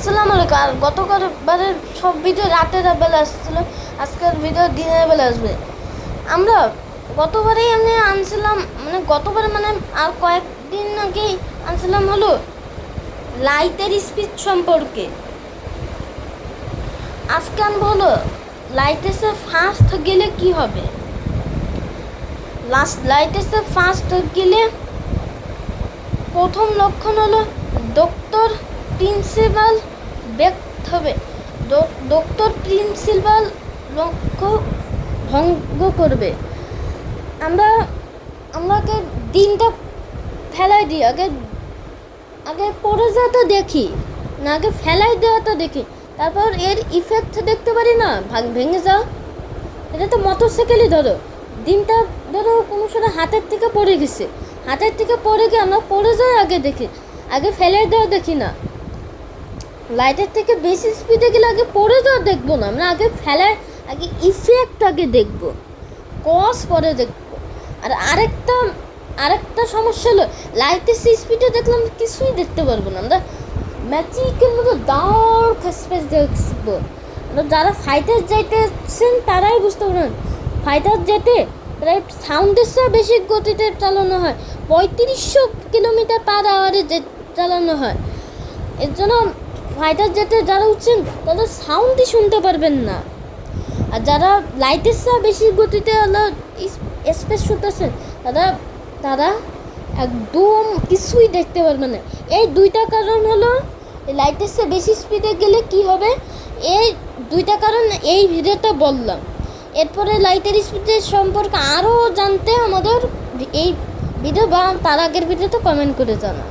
আসসালামু আলাইকুম। আর গতকালবারের সব ভিডিও রাতের বেলা আসছিল, আজকের ভিডিও দিনের বেলা আসবে। আমরা গতবারেই আমি আনছিলাম মানে গতবারে মানে আর কয়েকদিন আগেই আনছিলাম হলো লাইটের স্পিড সম্পর্কে। আজকে আনব হলো লাইটেসে ফার্স্ট গেলে কি হবে? লাস্ট লাইটেসে ফার্স্ট গেলে প্রথম লক্ষণ হলো ডক্টর প্রিন্সিপাল ব্যক্ত হবে ডক্টর প্রিন্সিপাল লক্ষ্য ভঙ্গ করবে। আমরা, আমাকে দিনটা ফেলাই দিই, আগে আগে পড়ে তো দেখি, না আগে ফেলাই দেওয়া তো দেখি। তারপর এর ইফেক্ট দেখতে পারি না, ভাগ ভেঙে যাও এটা তো মোটর সাইকেলই ধরো। দিনটা ধরো কোনো সময় হাতের থেকে পড়ে গেছে। হাতের থেকে পড়ে গিয়ে আমরা পড়ে যাই আগে দেখি, আগে ফেলে দেওয়া দেখি না। লাইটের থেকে বেশি স্পিডে গেলে আগে পড়ে যাওয়া দেখব না। আমরা আগে ফেলার, আগে ইফেক্ট আগে দেখব। কস পরে দেখব। আর আরেকটা আরেকটা সমস্যা হলো লাইটের স্পিডে দেখলাম কিছুই দেখতে পারব না। আমরা ম্যাজিকের মতো ডার্ক স্পেস দেখব। যারা ফাইটার যাইতেছেন তারাই বুঝতে পারবেন। ফাইটার যেতে প্রায় সাউন্ডের চেয়ে বেশি গতিতে চালানো হয়। পঁয়ত্রিশশো কিলোমিটার পার আওয়ারে চালানো হয়। এর জন্য ফাইটার জেটে যারা উঠছেন তাদের সাউন্ডই শুনতে পারবেন না। আর যারা লাইটের চেয়ে বেশি গতিতে হলো স্পেস শুতেছেন তারা তারা একদম কিছুই দেখতে পারবে না। এই দুইটা কারণ হলো লাইটের চেয়ে বেশি স্পিডে গেলে কি হবে? এই দুইটা কারণ এই ভিডিওটা বললাম। এরপরে লাইটের স্পিডের সম্পর্কে আরও জানতে আমাদের এই ভিডিও বা তার আগের ভিডিওতে কমেন্ট করে জানান।